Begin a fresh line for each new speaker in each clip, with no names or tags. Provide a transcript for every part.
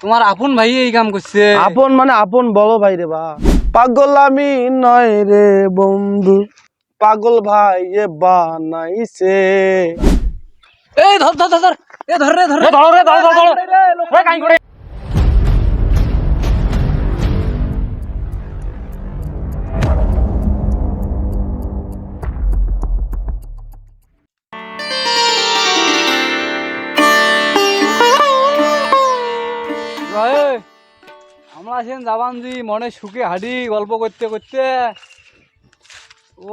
তোমার আপন ভাই এই কাম করছে।
আপন মানে আপন বড় ভাই রে বা। পাগল আমি নয় রে বন্ধু পাগল ভাই এ বানাইছে।
এই ধর ধর ধর এ ধর রে ধর রে।
ধর রে ধরো ধরো ধরো।
আমরা আছেন যাবান জি মনে সুখে হাডি গল্প করতে করতে।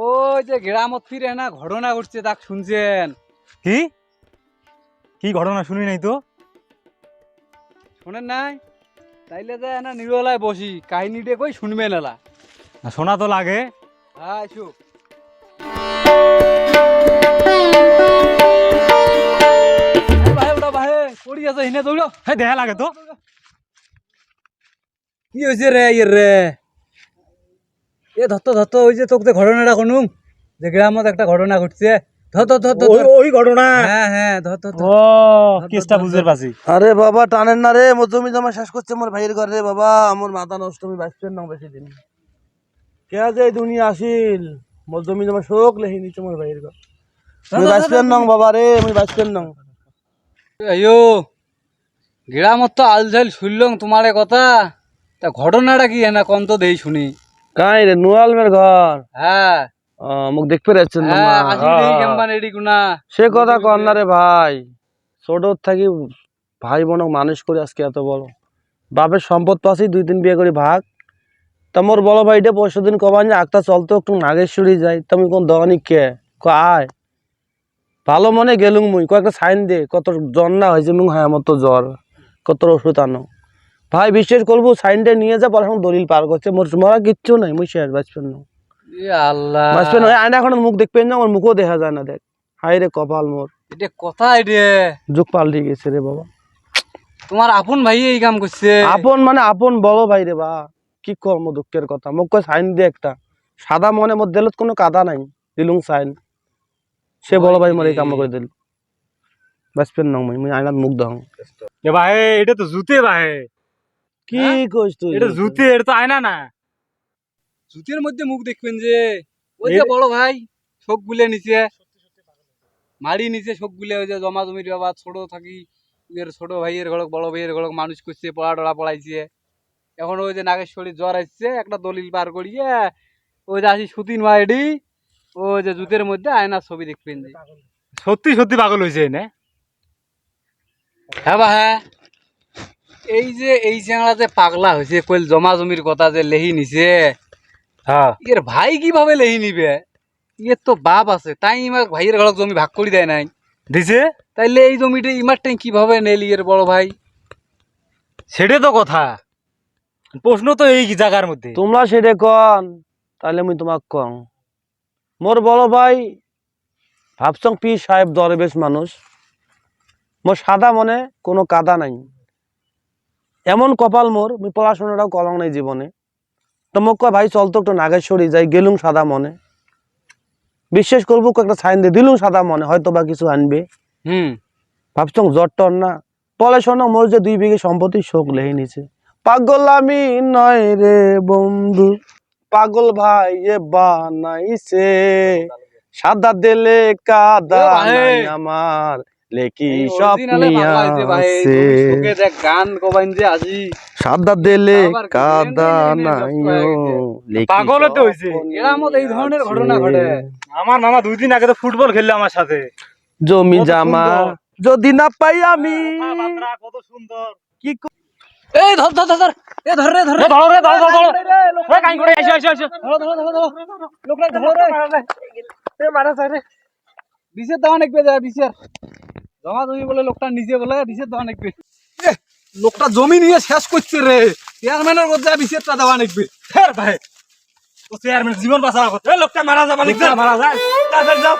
ওই যে গ্রামত ফিরে না ঘটনা ঘটছে তাক শুনছেন?
কি? কি ঘটনা শুনি নাই তো?
শোনেন নাই? তাইলে যে না নিরলায় বসি কাহিনীটা কই শুনবেন এলা
না, শোনা তো লাগে।
হ্যাঁ এই ভাই ওটা ভাই পড়ি আছে হিনে দৌড়ো।
হ্যাঁ দেখা লাগে তো।
কি হয়েছে রে ইয়ে রে এ ধত্ত ধত্ত ওই যে তোকে ঘটনাটা কোনুম যে গ্রামত একটা ঘটনা ঘটছে।
ওই ঘটনা?
হ্যাঁ হ্যাঁ ধর ধর ধর।
ও কেসটা বুঝতে পারছি।
আরে বাবা টানেন না রে মোর জমি জমা শেষ করছে মোর ভাইয়ের ঘরে রে বাবা। আমার মাথা নষ্ট আমি বাঁচবেন না বেশি দিন। কে যে দুনিয়া আসিল? মোর জমি জমা শোক লেহি নিচ্ছে মোর ভাইয়ের ঘর। আমি বাঁচবেন না বাবা রে আমি বাঁচবেন না
আইও গ্রামত তো আলঝাল শুনলাম তোমার কথা। তা ঘটনাটা কি না কন তো দেই শুনি।
কাই রে নুয়ালমের ঘর?
হ্যাঁ।
মুখ দেখতে পাচ্ছেন না
হ্যাঁ? আসি দেই কেমন এডি গুনা।
সে কথা কর না রে ভাই। ছোট থাকি ভাই বোন মানুষ করে আজকে এত বড়। বাপের সম্পদ পাচ্ছি দুই তিন বিয়ে করে ভাগ। তা মোর বড় ভাইটা পরশু দিন কবান যে আক্তা চলতো একটু নাগেশ্বরী যাই। তুমি কোন দোকানি কে? ক আয়। ভালো মনে গেলুম মুই কয়েকটা সাইন দে কত জ্বর না হয়েছে মুখ হ্যাঁ আমার তো জ্বর কত ওষুধ আনো। ভাই বিশ্বাস করব সাইনটা নিয়ে যা এখন দলিল পার করছে। মোর মরা কিচ্ছু নাই মুই শেষ বাঁচবেন না।
আল্লাহ।
বাঁচবেন না। আয়না এখন মুখ দেখবেন না আমার মুখও দেখা যায় না দেখ। হাই রে কপাল মোর।
এটা কথা এডে
যুগ পাল্টে গেছে রে বাবা।
তোমার আপন ভাই এই কাম করছে।
আপন মানে আপন বড় ভাই রে বা। কি কর্ম দুঃখের কথা। মোক কয় সাইন দে একটা। সাদা মনে মোর দিলত কোনো কাদা নাই দিলুম সাইন। সে বড় ভাই মোর এই কাম করে দিল। বাঁচবেন না মুই মুই আয়নাত মুখ দাও
এ ভাই এটা তো জুতে ভাই।
কি
হ্যাঁ?
তুই?
এটা জুতে এটা তো আয়না না।
জুতের মধ্যে মুখ দেখবেন যে ওই যে বড় ভাই শোক গুলে নিচে মারি নিচে শোক গুলে ওই যে জমা জমির বাবা ছোট থাকি এর ছোট ভাইয়ের ঘরক বড় ভাইয়ের ঘরক মানুষ করছে পড়া টড়া পড়াইছে। এখন ওই যে নাগেশ্বরী জ্বর আসছে একটা দলিল পার করিয়ে ওই যে আসি সুতিন মাইডি ও যে জুতের মধ্যে আয়নার ছবি দেখবেন যে।
সত্যি সত্যি পাগল হয়েছে না
হ্যাঁ বা হ্যাঁ। এই যে এই চ্যাংড়া যে পাগলা হয়েছে কইল জমা জমির কথা যে লেহি নিছে
হ্যাঁ।
এর ভাই কীভাবে লেহি নিবে? ইয়ের তো বাপ আছে তাই ইমার ভাইয়ের ঘরক জমি ভাগ করে দেয় নাই।
দিছে?
তাইলে এই জমিটা ইমারটাই কীভাবে নেলি এর বড় ভাই?
সেটাই তো কথা। প্রশ্ন তো এই জায়গার মধ্যে।
তোমরা সেটা কন তাহলে মুই তোমাক কম। মোর বড় ভাই ভাবছং পি সাহেব দরবেশ মানুষ। মোর সাদা মনে কোনো কাদা নাই। এমন কপাল মোর মুই পড়াশোনাটাও কলং নাই জীবনে। তো মোক কয় ভাই চল তো একটু নাগেশ্বরী যাই গেলুম সাদা মনে। বিশ্বাস করব একটা সাইন দিয়ে দিলুম সাদা মনে হয়তো বা কিছু আনবে।
হুম।
ভাবছং জ্বর টর না। পরে শোনো মোর যে দুই বিঘে সম্পত্তি শোক লেহে নিছে। পাগল আমি নয় রে বন্ধু পাগল ভাই এ বানাইছে। সাদা দিলে কাদা আমার। লেকি সব নিয়া আছে
গান কবাইন যে আজি।
সাদা দিলে কাদা
গান গাইলে
নাই
নষ্ট গেছে।
লেকি
পাগল তো হইছে।
এরামত এই ধরনের ঘটনা ঘটে।
আমার মামা দুই দিন আগে তো ফুটবল খেললো আমার সাথে।
জমি জামা। যদি না পাই আমি।
কত সুন্দর।
কি
এই ধর ধর ধর এ ধর রে ধর রে।
ধরো রে ধরো ধরো এ কাই করে এসো এসো এসো
ধরো ধরো ধরো ধরো ধরো। রে। এ মারা যায়। রে। বিশের দাওয়া নাকবে যা বিশের। জমা জমি বলে লোকটা নিজে বলে দিছে দেওয়া নাকবে লোকটা জমি নিয়ে শেষ করছে রে। চেয়ারম্যানের মধ্যে বিশেরটা দেওয়া নাকবে
ফের ভাই ও চেয়ারম্যান জীবন বাঁচা লোকটা মারা যাবা মারা যায়। তাড়াতাড়ি যাও।